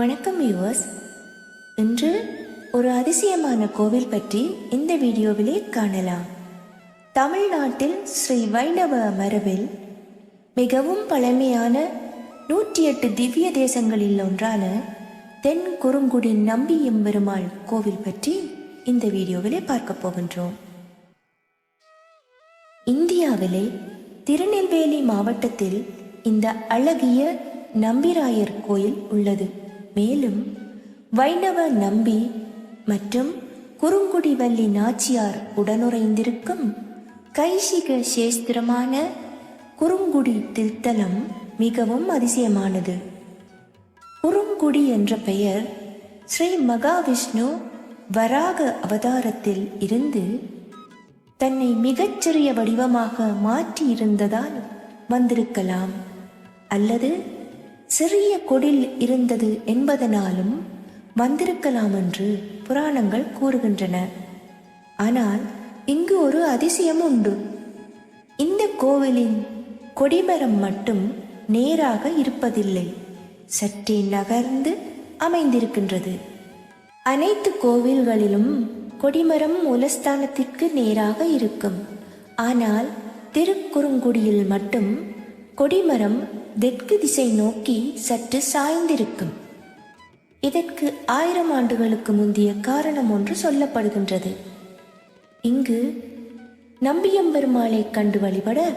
வணக்கம் வியூவர்ஸ் இன்று ஒரு அதிசயமான கோவில் பற்றி இந்த வீடியோவிலே காணலாம். தமிழ்நாட்டில் ஸ்ரீ வைணவ மரபில் மிகவும் பழமையான நூற்றி எட்டு திவ்ய தேசங்களில் ஒன்றான தென் குறுங்குடி நம்பி எம்பெருமாள் கோவில் பற்றி இந்த வீடியோவிலே பார்க்க போகின்றோம். இந்தியாவிலே திருநெல்வேலி மாவட்டத்தில் இந்த அழகிய நம்பிராயர் கோயில் உள்ளது. மேலும் வைணவ நம்பி மற்றும் குறுங்குடிவள்ளி நாச்சியார் உடனுறைந்திருக்கும் கைசிக சேஸ்திரமான குறுங்குடி திருத்தலம் மிகவும் அதிசயமானது. குறுங்குடி என்ற பெயர் ஸ்ரீ மகாவிஷ்ணு வராக அவதாரத்தில் இருந்து தன்னை மிகச்சிறிய வடிவமாக மாற்றி இருந்ததால் வந்திருக்கலாம். அல்லது சிறிய கொடில் இருந்தது என்பதனாலும் வந்திருக்கலாம் என்று புராணங்கள் கூறுகின்றன. ஆனால் இங்கு ஒரு அதிசயம் உண்டு இந்த கோவிலின் கொடிமரம் மட்டும் நேராக இருப்பதில்லை. சற்றே நகர்ந்து அமைந்திருக்கின்றது. அனைத்து கோவில்களிலும் கொடிமரம் மூலஸ்தானத்திற்கு நேராக இருக்கும். ஆனால் திருக்குறுங்குடியில் மட்டும் கொடிமரம் தெற்கு திசை நோக்கி சற்று சாய்ந்திருக்கும். இதற்கு ஆயிரம் ஆண்டுகளுக்கு முந்தைய காரணம் ஒன்று சொல்லப்படுகின்றது. இங்கு நம்பியம்பெருமாளை கண்டு வழிபட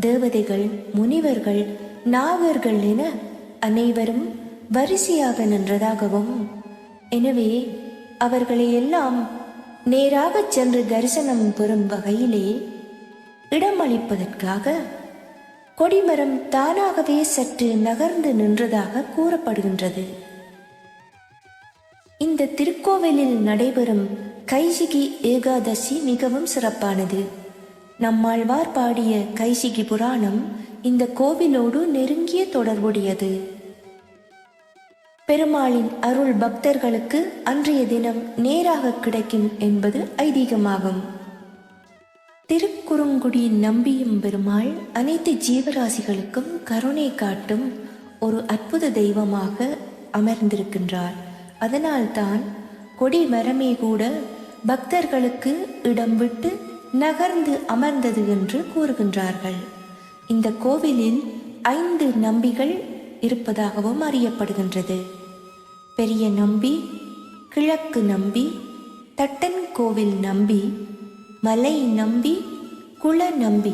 தேவதைகள் முனிவர்கள் நாகர்கள் என அனைவரும் வரிசையாக நின்றதாகவும் எனவே அவர்களை எல்லாம் நேராகச் சென்று தரிசனம் பெறும் வகையிலே இடமளிப்பதற்காக கொடிமரம் தானாகவே சற்று நகர்ந்து நின்றதாக கூறப்படுகின்றது. இந்த திருக்கோவிலில் நடைபெறும் கைசிகி ஏகாதசி மிகவும் சிறப்பானது. நம்மாழ்வார் பாடிய கைசிகி புராணம் இந்த கோவிலோடு நெருங்கிய தொடர்புடையது. பெருமாளின் அருள் பக்தர்களுக்கு அன்றைய தினம் நேராக கிடைக்கும் என்பது ஐதீகமாகும். திருக்குறுங்குடி நம்பியும் பெருமாள் அனைத்து ஜீவராசிகளுக்கும் கருணை காட்டும் ஒரு அற்புத தெய்வமாக அமர்ந்திருக்கின்றார். அதனால்தான் கொடி மரமே கூட பக்தர்களுக்கு இடம் விட்டு நகர்ந்து அமர்ந்தது என்று கூறுகின்றார்கள். இந்த கோவிலில் ஐந்து நம்பிகள் இருப்பதாகவும் அறியப்படுகின்றது. பெரிய நம்பி கிழக்கு நம்பி தட்டன் கோவில் நம்பி மலை நம்பி குல நம்பி.